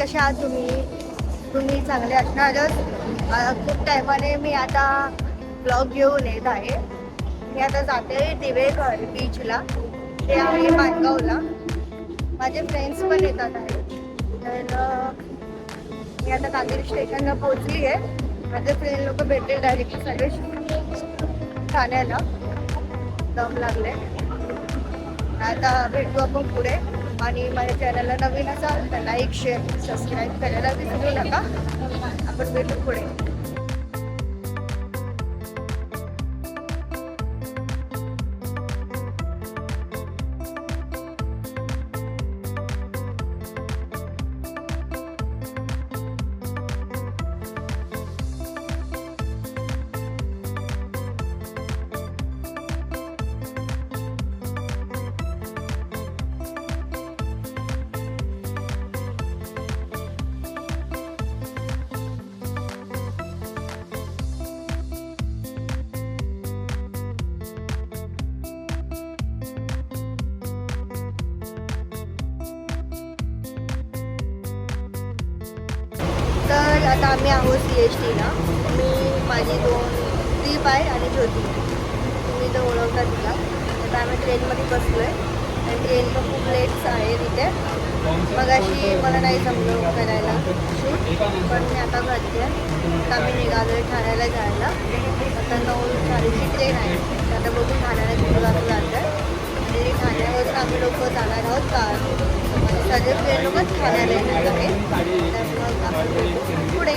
कशा आहात तुम्ही तुम्ही चांगले असणारच. खूप टायमाने मी आता ब्लॉग घेऊन येत आहे. मी आता जाते दिवेघर बीचला. ते आहे माणगावला माझे फ्रेंड्स पण येतात आहे. तर मी आता कांदिवली स्टेशनला पोहोचली आहे माझे फ्रेंड लोक भेटले डायरेक्ट सर्व ठाण्याला. दम लागले. आता भेटू आपण पुढे. आणि माझ्या चॅनलला नवीन असाल तर लाईक शेअर सबस्क्राईब करायला विसरू नका. आपण भेटू पुढे. आता आम्ही आहोत सी एच टीला मी माझी दोन दीप आहे आणि ज्योती तुम्ही तर ओळखता तिला. आता आम्ही ट्रेनमध्ये बसलो आहे आणि ट्रेन पण खूप लेट्स आहे तिथे. मग अशी मला नाही जमलं करायला. शूट पण मी आता करते आता आम्ही निघालो आहे ठाण्याला जायला. आता नऊ साडेची ट्रेन आहे. आता बघू ठाण्याला घेऊन जातो जातं आहे आणि ठाण्यावरून आम्ही लोक जाणार आहोत कार. सगळे फ्रेंड लोकच खाण्याला येणार आहे तर मग आपण पुढे.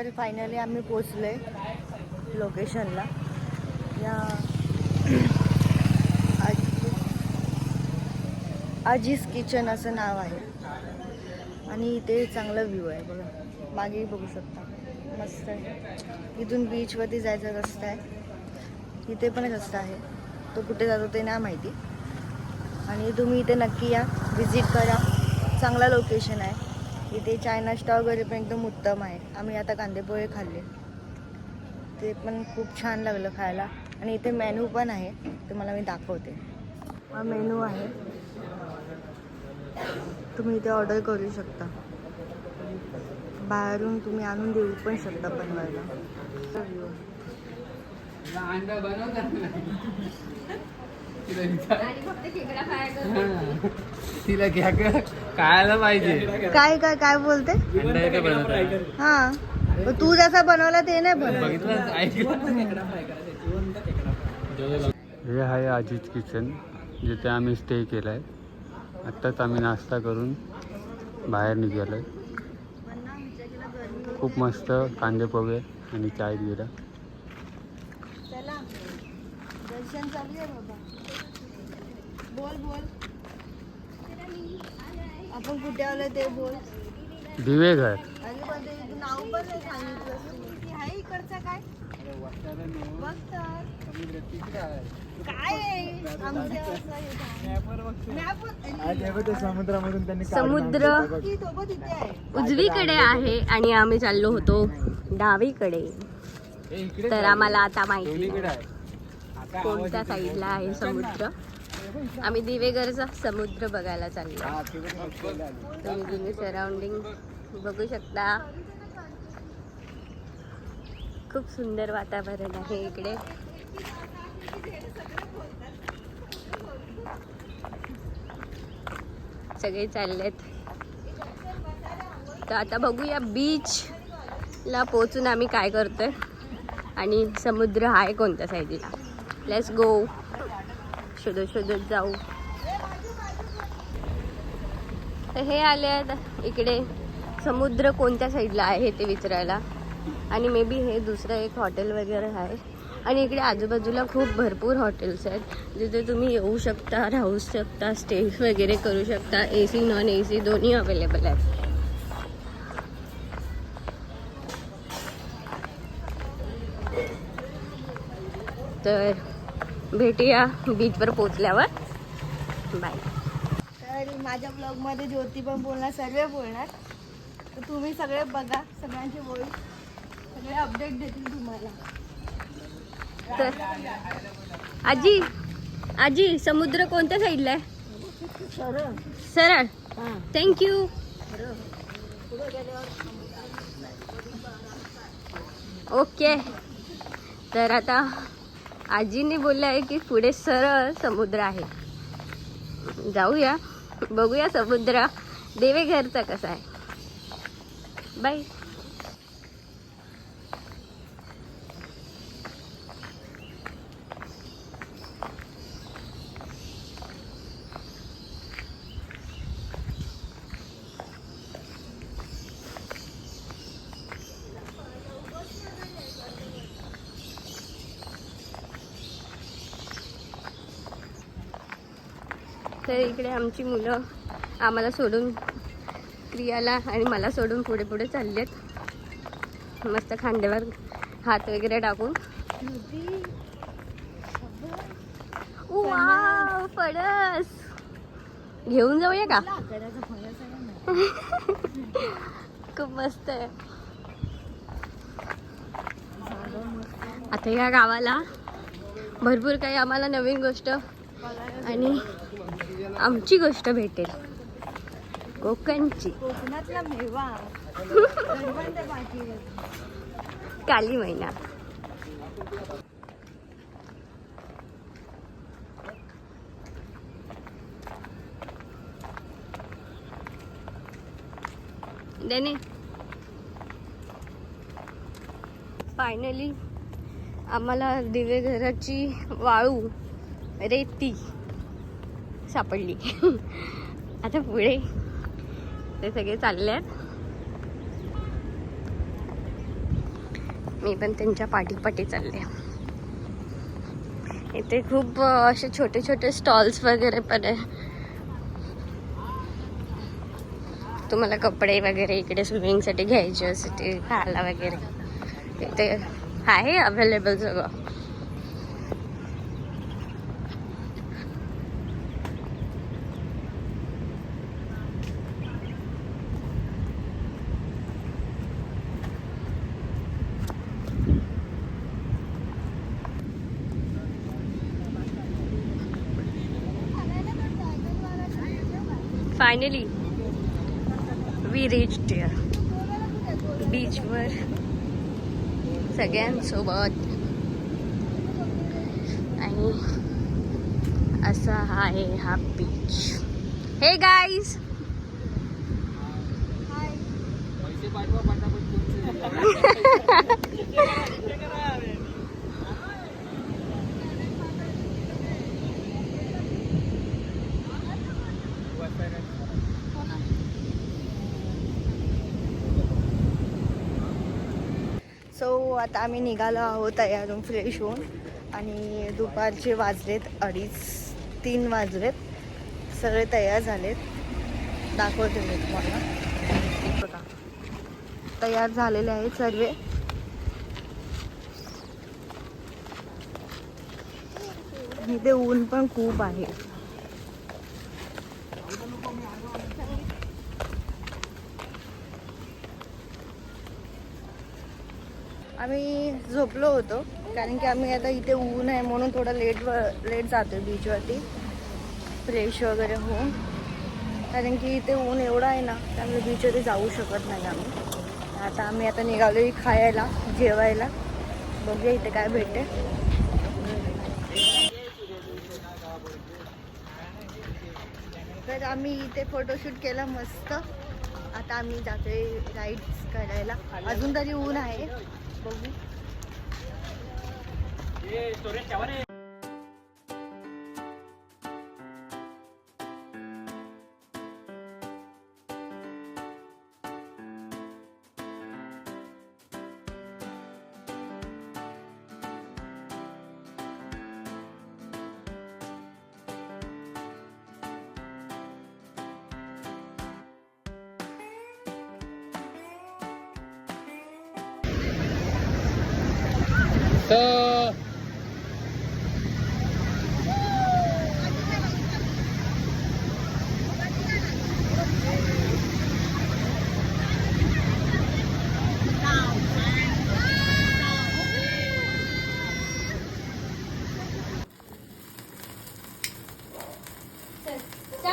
तर फायनली आम्ही पोचलोय लोकेशनला या आजीज किचन असं नाव आहे. आणि इथे चांगला व्ह्यू आहे बघा. मागेही बघू शकता. मस्त आहे. इथून बीचवरती जायचा रस्ता आहे. इथे पण रस्ता आहे. तो कुठे जातो ते नाही माहिती. आणि तुम्ही इथे नक्की या. व्हिजिट करा. चांगला लोकेशन आहे. इथे चायना स्टॉल वगैरे पण एकदम उत्तम आहे. आम्ही आता कांदेपोहे खाल्ले. ते पण खूप छान लागलं खायला. आणि इथे मेनू पण आहे. ते मला मी दाखवते. हा मेनू आहे. तुम्ही इथे ऑर्डर करू शकता. बाहेरून तुम्ही आणून देऊ पण शकता बनवायला. तुला विचार हा. तिला घ्या खायला पाहिजे. काय काय काय बोलते? अंडा येतं बनवता हा. पण तू जसा बनवला ते नाही बघितलं? हे आहे अजित किचन जिथे आम्ही स्टे केला आहे आत्ताच आम्ही नाश्ता करून बाहेर निघालो आहे खूप मस्त कांदे पोहे आणि चाय दिला. दर्शन चालू आहे बाबा बोल बोल. आपण कुठे आलो ते बोल. दिवेघर. आणि पण ते नाव पण नाही सांगितलं. आहे इकडचा काय? बघ तर समुद्र उजवीकडे आहे आणि आम्ही चाललो होतो डावीकडे. तर आम्हाला आता माहिती. कोणत्या साईडला आहे समुद्र? आम्ही दिवेगरचा समुद्र बघायला चाललो तुम्ही तुम्ही सराउंडिंग बघू शकता. खूप सुंदर वातावरण आहे इकडे. सगळे चाललेत. तर आता बघूया बीच ला पोचून आम्ही काय करतोय आणि समुद्र आहे कोणत्या साईडला. लेट्स गो शोधत शोधत जाऊ. तर हे आले आहेत इकडे. समुद्र कोणत्या साईडला आहे ते विचारायला. आणि मे बी हे दुसरं एक हॉटेल वगैरे आहे. आणि इकडे आजूबाजूला खूप भरपूर हॉटेल्स आहेत. जिथे तुम्ही येऊ शकता राहू शकता स्टे वगैरे करू शकता. A C non A C दोन्ही अवेलेबल आहेत. तर भेटूया बीचवर पोचल्यावर बाय तर माझ्या ब्लॉगमध्ये ज्योती पण बोलणार सर्व बोलणार. तर तुम्ही सगळे बघा सगळ्यांचे बोल सगळे अपडेट देतील तुम्हाला. तर आजी आजी समुद्र कोणत्या साईडला आहे? सरळ. थँक्यू ओके तर आता आजीने बोललं आहे की पुढे सरळ समुद्र आहे. जाऊया बघूया समुद्र देवेघरचा कसा आहे. बाय इकडे आमची मुलं आम्हाला सोडून क्रियाला आणि मला सोडून पुढे पुढे चाललेत. मस्त खांद्यावर हात वगैरे टाकून. वाव, फणस. घेऊन जाऊया का? खूप मस्त आहे. आता या गावाला भरपूर काही आम्हाला नवीन गोष्ट आणि आमची गोष्ट भेटेल. कोकणची. कोकणातला मेवा. काली महिना देणे. फायनली आम्हाला दिवे घराची वाळू रेती. सापडली. आता पुढे. ते सगळे चालले आहेत. मी पण त्यांच्या पाठीपाठी चालले इथे खूप असे छोटे छोटे स्टॉल्स वगैरे पण आहे. तुम्हाला कपडे वगैरे इकडे स्विमिंगसाठी घ्यायचे असते खायला वगैरे. इथे आहे अवेलेबल सगळं. फायनली वी रिच बीचवर सगळ्यांसोबत आणि असा आहे हा बीच हे गाईज So आता आम्ही निघालो आहोत तयारून फ्रेश होऊन. आणि दुपारचे वाजलेत अडीच तीन वाजलेत. सगळे तयार झालेत. दाखवते मी तुम्हाला. तयार झालेले आहेत सर्व. इथे ऊन पण खूप आहे. आम्ही झोपलो होतो कारण की आम्ही आता इथे ऊन आहे म्हणून थोडं लेट लेट जातो बीचवरती फ्रेश वगैरे होऊन. कारण की इथे ऊन एवढं आहे ना त्यामुळे बीचवरती जाऊ शकत नाही आम्ही. आता आम्ही आता निघालो खायला जेवायला. बघूया इथे काय भेटते तर आम्ही इथे फोटोशूट केला मस्त. आता आम्ही जातोय राईड्स करायला. अजून तरी ऊन आहे. बघू.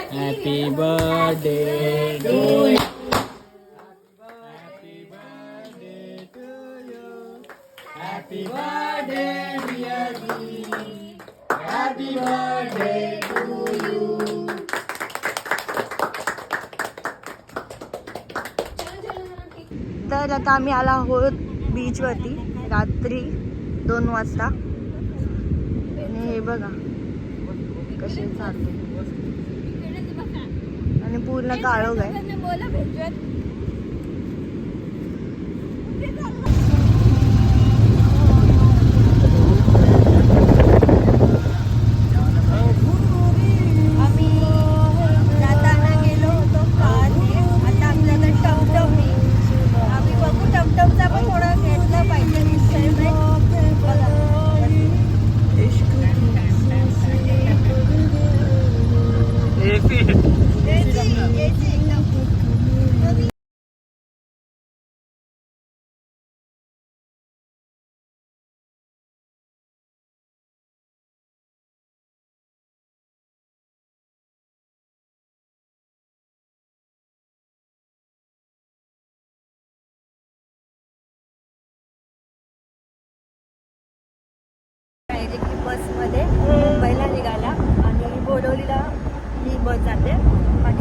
Happy birthday Happy birthday, dear Dee. Happy birthday to you. तर आता आम्ही आलो आहोत बीचवरती रात्री दोन वाजता आणि हे बघा कसे चालते आणि पूर्ण काळोग आहे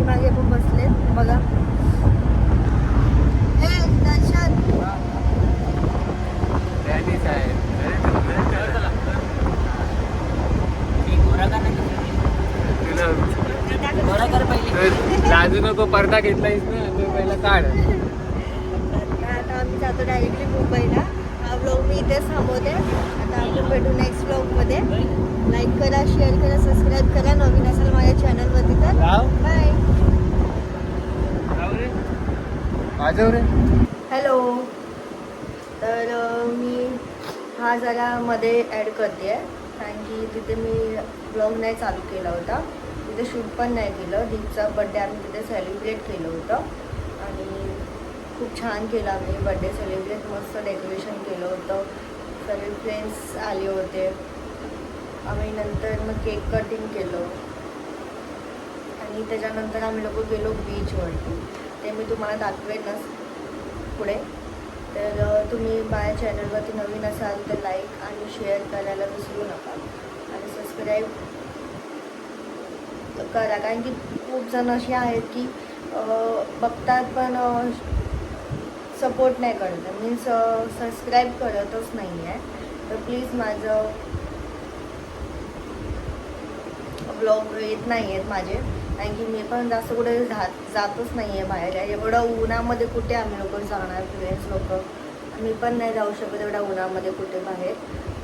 पाठीमागे पण बसले. बघा. लाजू नको पर्दा घेतलायस ना तो पहिला काढ. आता आम्ही जातो डायरेक्टली मुंबईला. हा ब्लॉग मी इथेच थांबवते. आता आपण भेटू नेक्स्ट ब्लॉगमध्ये लाईक करा शेअर करा सबस्क्राईब करा. नवीन असेल माझ्या चॅनलवरती तर. बाय रे. हॅलो. तर मी हा जरा मध्ये ॲड करते आहे. कारण की तिथे मी ब्लॉग नाही चालू केला होता तिथे शूट पण नाही केलं. दीपचा बड्डे आम्ही तिथे सेलिब्रेट केलं होतं. आणि खूप छान केलं आम्ही बड्डे सेलिब्रेट मस्त डेकोरेशन केलं होतं. सगळे फ्रेंड्स आले होते. आम्ही नंतर मग केक कटिंग केलं. आणि आणि त्याच्यानंतर आम्ही लोक गेलो बीचवरती ते मी तुम्हाला दाखवेनच पुढे. तर तुम्ही माझ्या चॅनलवरती नवीन असाल तर लाईक आणि शेअर करायला विसरू नका. आणि सबस्क्राईब करा. कारण की खूप जण असे आहेत की बघतात पण सपोर्ट नाही करत. मीन्स सबस्क्राईब करतच नाही आहे तर प्लीज माझं ब्लॉग येत नाही आहेत माझे. कारण की मी पण जास्त कुठे जात जातच नाही आहे बाहेर. एवढं उन्हामध्ये कुठे आम्ही लोक जाणार फ्रेंड्स लोक? मी पण नाही जाऊ शकत एवढ्या उन्हामध्ये कुठे बाहेर.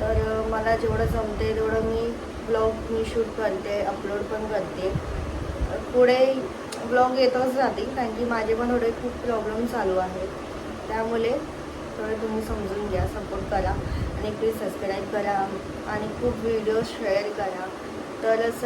तर मला जेवढं जमते तेवढं मी ब्लॉग मी शूट करते अपलोड पण करते. पुढे ब्लॉग येतच राहतील कारण की माझे पण थोडे खूप प्रॉब्लेम चालू आहेत. त्यामुळे थोडं तुम्ही समजून घ्या सपोर्ट करा आणि प्लीज सबस्क्राईब करा आणि खूप व्हिडिओ शेअर करा. तरच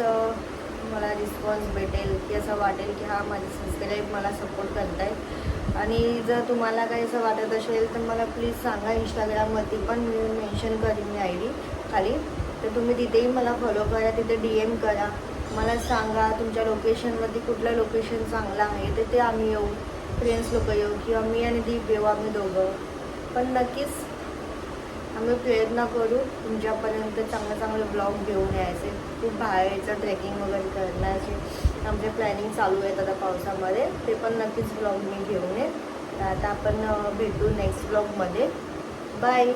मला रिस्पॉन्स भेटेल की असं वाटेल की हा माझे सबस्क्राईब मला सपोर्ट करत आहेत आणि जर तुम्हाला काही असं वाटत असेल तर मला प्लीज सांगा इंस्टाग्रामवरती पण मी मेन्शन करीन मी आय डी खाली. तर तुम्ही तिथेही मला फॉलो करा तिथे डी एम करा. मला सांगा तुमच्या लोकेशनवरती कुठलं लोकेशन चांगलं आहे तिथे आम्ही येऊ. फ्रेंड्स लोक येऊ किंवा मी आणि दीप येऊ आम्ही दोघं. पण नक्कीच आम्ही प्रयत्न करू तुमच्यापर्यंत चांगलं चांगलं ब्लॉग घेऊन यायचे. खूप बाहेरचं ट्रेकिंग वगैरे करण्याचे. आमचे प्लॅनिंग चालू आहेत आता पावसामध्ये. ते पण नक्कीच ब्लॉग मी घेऊन येईल. तर आता आपण भेटू नेक्स्ट ब्लॉगमध्ये बाय